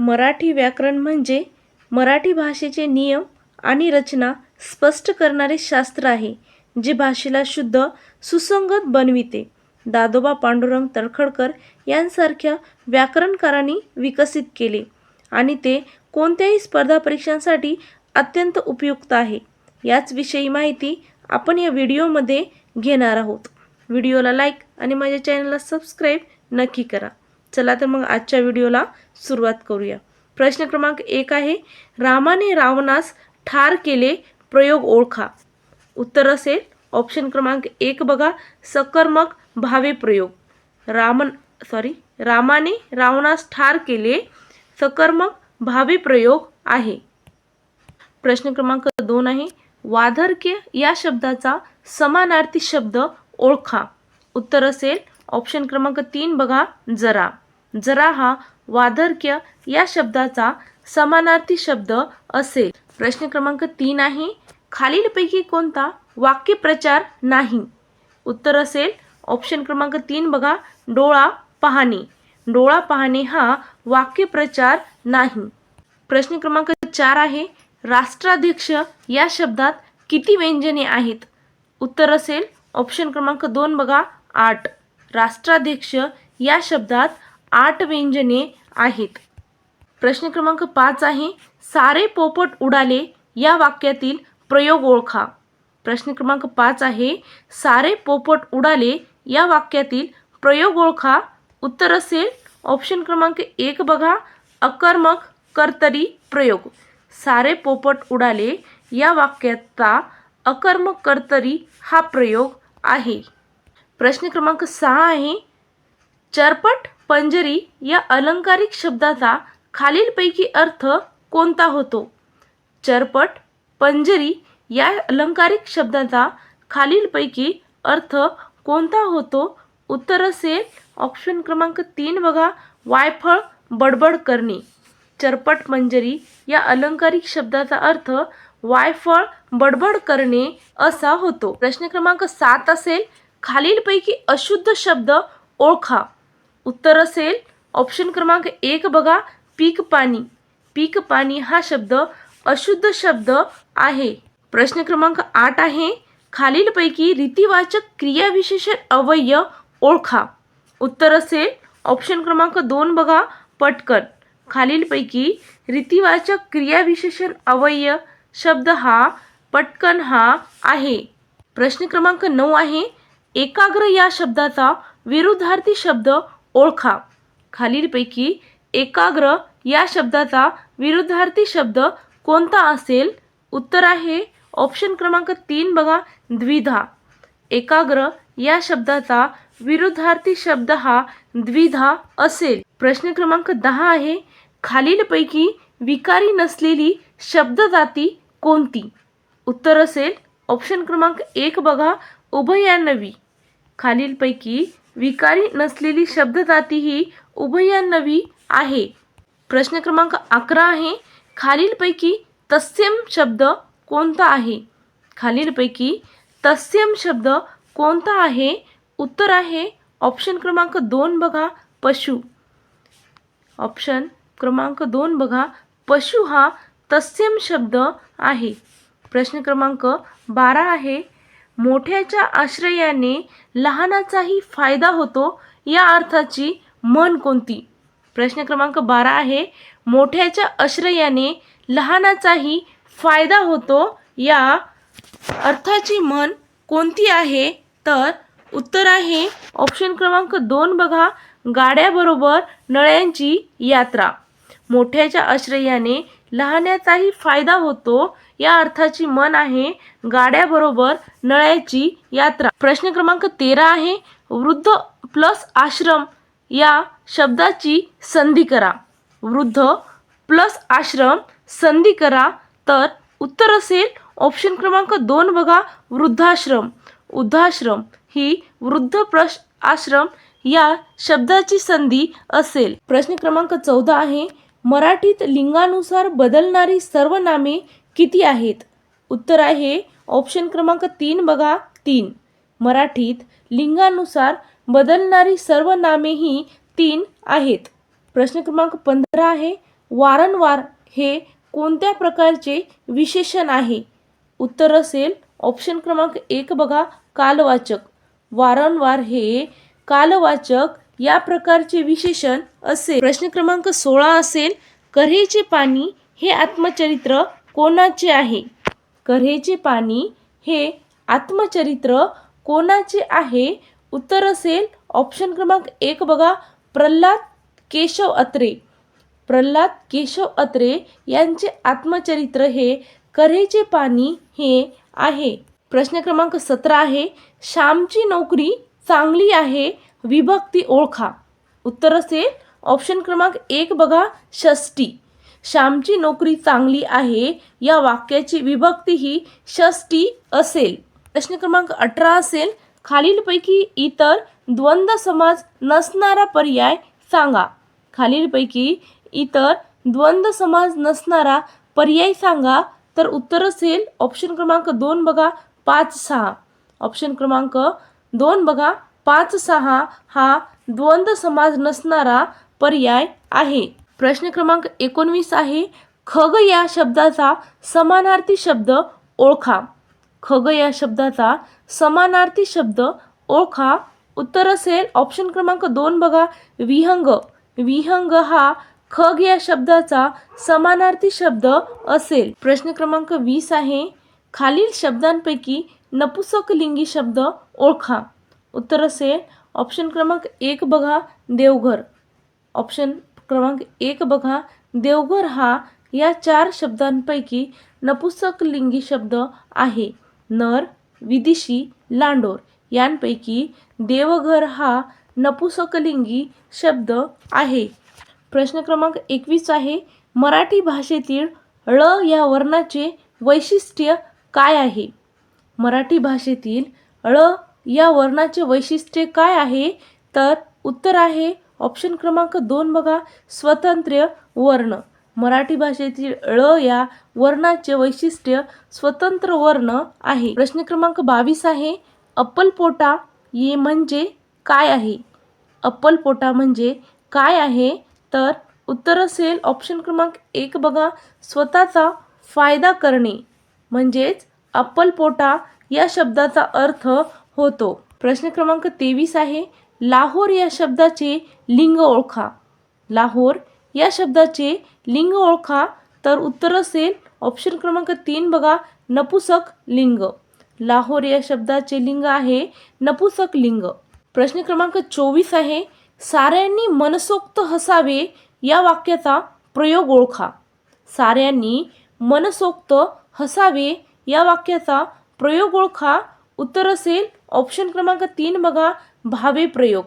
मराठी व्याकरण म्हणजे मराठी भाषेचे नियम आणि रचना स्पष्ट करणारे शास्त्र आहे जे भाषेला शुद्ध सुसंगत बनविते. दादोबा पांडुरंग तळखडकर यांसारख्या व्याकरणकारांनी विकसित केले आणि ते कोणत्याही स्पर्धा परीक्षांसाठी अत्यंत उपयुक्त आहे. याच विषयी माहिती आपण या व्हिडिओमध्ये घेणार आहोत. व्हिडिओला लाईक आणि माझ्या चॅनलला सबस्क्राईब नक्की करा. चला तर मग आजच्या व्हिडिओला सुरुवात करूया. प्रश्न क्रमांक एक आहे रामाने रावणास ठार केले प्रयोग ओळखा. उत्तर असेल ऑप्शन क्रमांक एक बघा सकर्मक भावे प्रयोग. रामन सॉरी रामाने रावणास ठार केले सकर्मक भावे प्रयोग आहे. प्रश्न क्रमांक दोन आहे वाधर्क्य या शब्दाचा समानार्थी शब्द ओळखा. उत्तर असेल ऑप्शन क्रमांक तीन बघा जरा. जरा हा वादर्क्य या शब्दाचा समानार्थी शब्द असेल. प्रश्न क्रमांक तीन आहे खालीलपैकी कोणता वाक्यप्रचार नाही? उत्तर असेल ऑप्शन क्रमांक तीन बघा डोळा पाहणे. डोळा पाहणे हा वाक्यप्रचार नाही. प्रश्न क्रमांक चार आहे राष्ट्राध्यक्ष या शब्दात किती व्यंजने आहेत? उत्तर असेल ऑप्शन क्रमांक दोन बघा आठ. राष्ट्राध्यक्ष या शब्दात आठ व्यंजने आहेत. प्रश्न क्रमांक पाच आहे सारे पोपट उडाले या वाक्यातील प्रयोग ओळखा. प्रश्न क्रमांक पाच आहे सारे पोपट उडाले या वाक्यातील प्रयोग ओळखा. उत्तर असेल ऑप्शन क्रमांक एक बघा अकर्मक कर्तरी प्रयोग. सारे पोपट उडाले या वाक्याचा अकर्मक कर्तरी हा प्रयोग आहे. प्रश्न क्रमांक सहा आहे चरपट पंजरी या अलंकारिक शब्दाचा खालीलपैकी अर्थ कोणता होतो? चरपट पंजरी या अलंकारिक शब्दाचा खालीलपैकी अर्थ कोणता होतो? उत्तर असेल ऑप्शन क्रमांक तीन बघा. वायफळ बडबड करणे. चरपट मंजरी या अलंकारिक शब्दाचा अर्थ वायफळ बडबड करणे असा होतो. प्रश्न क्रमांक सात असेल. खालीलपैकी अशुद्ध शब्द ओळखा. उत्तर असेल. ऑप्शन क्रमांक एक बघा. पीक पाणी. पीक पाणी हा शब्द अशुद्ध शब्द आहे. प्रश्न क्रमांक आठ आहे. खालीलपैकी रीतिवाचक क्रियाविशेषण अवयव ओळखा. उत्तर असेल. ऑप्शन क्रमांक दोन बघा. पटकन. खालीलपैकी रीतिवाचक क्रियाविशेषण अवयय शब्द हा पटकन हा आहे. प्रश्न क्रमांक नऊ आहे. एकाग्र या शब्दाचा विरुद्धार्थी शब्द ओळखा. खालीलपैकी एकाग्र या शब्दाचा विरुद्धार्थी शब्द कोणता असेल? उत्तर आहे ऑप्शन क्रमांक तीन बघा द्विधा. एकाग्र या शब्दाचा विरुद्धार्थी शब्द हा द्विधा असेल. प्रश्न क्रमांक दहा आहे खालीलपैकी विकारी नसलेली शब्दजाती कोणती? उत्तर असेल ऑप्शन क्रमांक एक बघा उभयान्नवी खालीलपैकी विकारी नसलेली शब्दजाती ही उभयान्नवी आहे. प्रश्न क्रमांक अकरा आहे खालीलपैकी तस्यम शब्द कोणता आहे? खालीलपैकी तस्यम शब्द कोणता आहे? उत्तर आहे ऑप्शन क्रमांक दोन बघा पशु. ऑप्शन क्रमांक दोन बघा पशु हा तस्यम शब्द आहे. प्रश्न क्रमांक बारा आहे मोठ्याच्या आश्रयाने लहानाचाही फायदा होतो या अर्थाची म्हण कोणती? प्रश्न क्रमांक बारा आहे. मोठ्याच्या आश्रयाने लहानाचाही फायदा होतो या अर्थाची म्हण कोणती आहे? तर उत्तर आहे ऑप्शन क्रमांक दोन बघा. गाड्याबरोबर नळ्यांची यात्रा. मोठ्याच्या आश्रयाने लहानाचाही फायदा होतो. या अर्थाची मन आहे. गाड्याबरोबर नळ्याची यात्रा. प्रश्न क्रमांक तेरा आहे. वृद्ध प्लस आश्रम या शब्दाची संधी करा. वृद्ध प्लस आश्रम संधी करा. तर उत्तर असेल ऑप्शन क्रमांक दोन बघा. वृद्धाश्रम. वृद्धाश्रम ही वृद्ध प्रश आश्रम या शब्दाची संधी असेल. प्रश्न क्रमांक चौदा आहे. मराठीत लिंगानुसार बदलणारी सर्व नामे किती आहेत? उत्तर आहे ऑप्शन क्रमांक तीन बघा तीन. मराठीत लिंगानुसार बदलणारी सर्व नामे ही तीन आहेत. प्रश्न क्रमांक पंधरा आहे वारंवार हे कोणत्या प्रकारचे विशेषण आहे? उत्तर असेल ऑप्शन क्रमांक एक बघा कालवाचक. वारंवार हे कालवाचक या प्रकारचे विशेषण असेल प्रश्न क्रमांक सोळा असेल कऱ्हेचे पाणी हे आत्मचरित्र कोणाचे आहे? कऱ्हेचे पाणी हे आत्मचरित्र कोणाचे आहे? उत्तर असेल ऑप्शन क्रमांक एक बघा प्रल्हाद केशव अत्रे. प्रल्हाद केशव अत्रे यांचे आत्मचरित्र हे कऱ्हेचे पाणी हे आहे. प्रश्न क्रमांक सतरा आहे श्यामची नोकरी चांगली आहे विभक्ती ओळखा. उत्तर असेल ऑप्शन क्रमांक एक बघा षष्टी श्यामची नोकरी चांगली आहे या वाक्याची विभक्ती ही षष्टी असेल. प्रश्न क्रमांक अठरा असेल खालीलपैकी इतर द्वंद्व समाज नसणारा पर्याय सांगा. खालीलपैकी इतर द्वंद्व समाज नसणारा पर्याय सांगा तर उत्तर असेल ऑप्शन क्रमांक दोन बघा पाच सहा. ऑप्शन क्रमांक दोन बघा पाच सहा हा द्वंद्व समाज नसणारा पर्याय आहे. प्रश्न क्रमांक एकोणवीस आहे खग या शब्दाचा समानार्थी शब्द ओळखा. खग या शब्दाचा समानार्थी शब्द ओळखा. उत्तर असेल ऑप्शन क्रमांक दोन बघा विहंग. विहंग हा खग या शब्दाचा समानार्थी शब्द असेल. प्रश्न क्रमांक वीस आहे खालील शब्दांपैकी नपुसकलिंगी शब्द ओळखा. उत्तर असेल ऑप्शन क्रमांक एक बघा देवघर. ऑप्शन क्रमांक एक बघा देवघर हा या चार शब्दांपैकी नपुसकलिंगी शब्द आहे. नर विदिशी लांडोर. यांपैकी देवघर हा नपुसकलिंगी शब्द आहे. प्रश्न क्रमांक एकवीस आहे. मराठी भाषेतील ळ या वर्णाचे वैशिष्ट्य काय आहे? मराठी भाषेतील ळ या वर्णाचे वैशिष्ट्य काय आहे? तर उत्तर आहे ऑप्शन क्रमांक दोन बघा स्वतंत्र वर्ण. मराठी भाषेतील ळ या वर्णाचे वैशिष्ट्य स्वतंत्र वर्ण आहे. प्रश्न क्रमांक बावीस आहे अप्पलपोटा ये म्हणजे काय आहे? अप्पलपोटा म्हणजे काय आहे? तर उत्तर असेल ऑप्शन क्रमांक एक बघा स्वतःचा फायदा करणे. म्हणजेच अप्पलपोटा या शब्दाचा अर्थ होतो. प्रश्न क्रमांक तेवीस आहे लाहोर या शब्दाचे लिंग ओळखा. लाहोर या शब्दाचे लिंग ओळखा तर उत्तर असेल ऑप्शन क्रमांक तीन बघा नपुसक लिंग. लाहोर या शब्दाचे लिंग आहे नपुसक लिंग. प्रश्न क्रमांक चोवीस आहे साऱ्यांनी मनसोक्त हसावे या वाक्याचा प्रयोग ओळखा. साऱ्यांनी मनसोक्त हसावे या वाक्याचा प्रयोग ओळखा उत्तर असेल ऑप्शन क्रमांक तीन बघा भावे प्रयोग.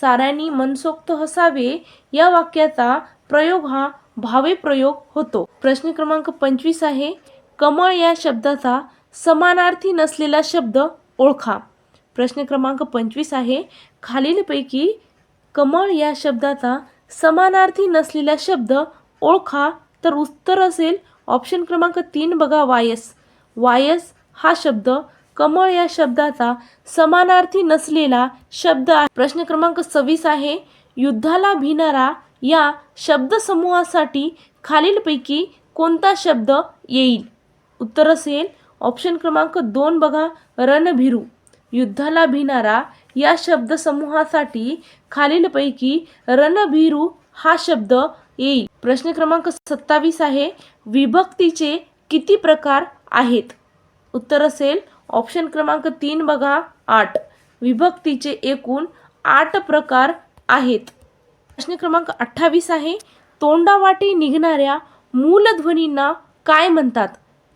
साऱ्यांनी मनसोक्त हसावे या वाक्याचा प्रयोग हा भावे प्रयोग होतो. प्रश्न क्रमांक पंचवीस आहे कमळ या शब्दाचा समानार्थी नसलेला शब्द ओळखा. प्रश्न क्रमांक पंचवीस आहे खालीलपैकी कमळ या शब्दाचा समानार्थी नसलेला शब्द ओळखा तर उत्तर असेल ऑप्शन क्रमांक तीन बघा वायस. वायस हा शब्द कमळ या शब्दाचा समानार्थी नसलेला शब्द आहे. प्रश्न क्रमांक सव्वीस आहे. युद्धाला भिणारा या शब्दसमूहासाठी खालीलपैकी कोणता शब्द येईल? उत्तर असेल ऑप्शन क्रमांक दोन बघा रणभिरू. युद्धाला भिणारा या शब्दसमूहासाठी खालीलपैकी रणभिरू हा शब्द येईल. प्रश्न क्रमांक सत्तावीस आहे. विभक्तीचे किती प्रकार आहेत? उत्तर असेल ऑप्शन क्रमांक तीन बघा आठ. विभक्तीचे एकूण आठ प्रकार आहेत. प्रश्न क्रमांक अठ्ठावीस आहे. तोंडावाटे निघणाऱ्या मूलध्वनींना काय म्हणतात?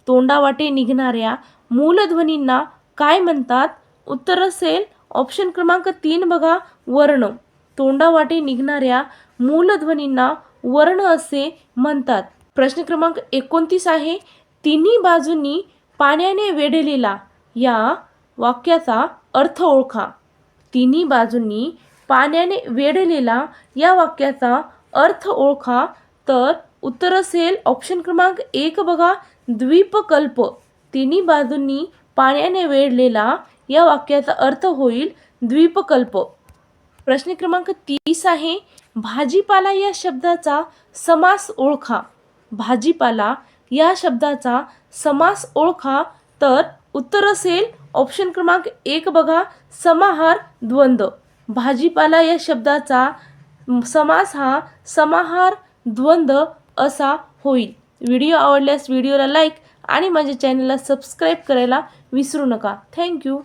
तोंडावाटे निघणाऱ्या मूलध्वनींना काय म्हणतात? उत्तर असेल ऑप्शन क्रमांक तीन बघा वर्ण. तोंडावाटे निघणाऱ्या मूलध्वनींना वर्ण असे म्हणतात. प्रश्न क्रमांक एकोणतीस आहे. तिन्ही बाजूंनी पाण्याने वेढलेला या वाक्याचा अर्थ ओळखा. तिन्ही बाजूंनी पाण्याने वेढलेला या वाक्याचा अर्थ ओळखा. तर उत्तर असेल ऑप्शन क्रमांक एक बघा द्वीपकल्प. तिन्ही बाजूंनी पाण्याने वेढलेला या वाक्याचा अर्थ होईल द्वीपकल्प. प्रश्न क्रमांक तीस आहे भाजीपाला या शब्दाचा समास ओळखा. भाजीपाला या शब्दाचा समास ओळखा. तर उत्तर असेल ऑप्शन क्रमांक एक बघा समाहार द्वंद्व भाजीपाला या शब्दाचा समास हा समाहार द्वंद्व असा होईल. व्हिडिओ आवडल्यास व्हिडिओला लाईक आणि माझ्या चॅनलला सबस्क्राईब करायला विसरू नका. थँक्यू